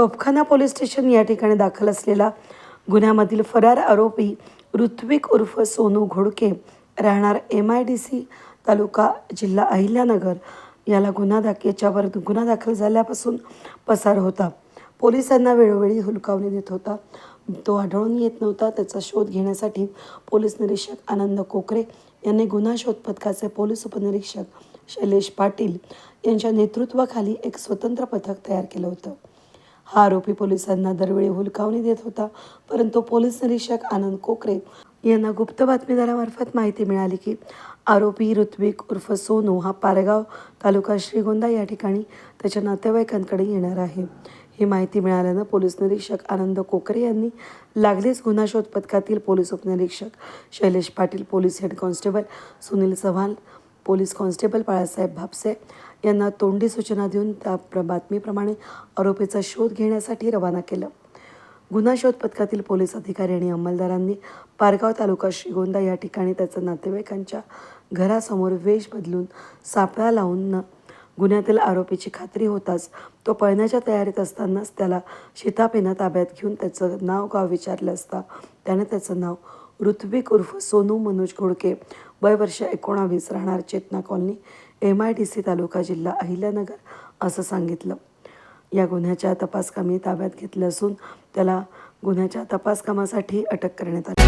तोफखाना police station या ठिकाणी दाखल असलेला गुन्ह्यामधील फरार आरोपी ऋत्विक उर्फ सोनू घोडके राहणार एम आय डी सी तालुका जिल्हा अहिल्यानगर. याला गुन्हा दाख याच्यावर गुन्हा दाखल झाल्यापासून पसार होता. पोलिसांना वेळोवेळी हुलकावणी देत होता. तो आढळून येत नव्हता. त्याचा शोध घेण्यासाठी पोलीस निरीक्षक आनंद कोकरे यांनी गुन्हा शोध पथकाचे पोलीस उपनिरीक्षक शैलेश पाटील यांच्या नेतृत्वाखाली एक स्वतंत्र पथक तयार केलं होतं. हा आरोपी पोलिसांना दरवेळी हुलकावणी देत होता परंतु पोलीस निरीक्षक आनंद कोकरे यांना गुप्त बातमीदारामार्फत माहिती मिळाली की आरोपी ऋत्विक उर्फ सोनू हा पारगाव तालुका श्रीगोंदा या ठिकाणी त्याच्या नातेवाईकांकडे येणार आहे. ही माहिती मिळाल्यानं पोलीस निरीक्षक आनंद कोकरे यांनी लागलीच गुन्हा शोध पथकातील पोलीस उपनिरीक्षक Shailesh Patil police head constable Sunil Chavan police constable Babasaheb Bhapse यांना तोंडी सूचना देऊन त्या प्र बातमीप्रमाणे आरोपीचा शोध घेण्यासाठी रवाना केलं. गुन्हा शोध पथकातील पोलीस अधिकारी आणि अंमलदारांनी पारगाव तालुका श्रीगोंदा या ठिकाणी त्याचं नातेवाईकांच्या घरासमोर वेश बदलून सापळा लावून न गुन्ह्यातील आरोपीची खात्री होताच तो पळण्याच्या तयारीत असतानाच त्याला शितापेनं ताब्यात घेऊन त्याचं नाव गाव विचारलं असता त्याने त्याचं नाव ऋत्विक उर्फ सोनू मनोज घोडके वय वर्ष एकोणावीस राहणार Chetana colony M I D C तालुका जिल्हा अहिल्यानगर असं सांगितलं. या गुन्ह्याच्या तपासकामी ताब्यात घेतलं असून त्याला गुन्ह्याच्या तपासकामासाठी अटक करण्यात आली.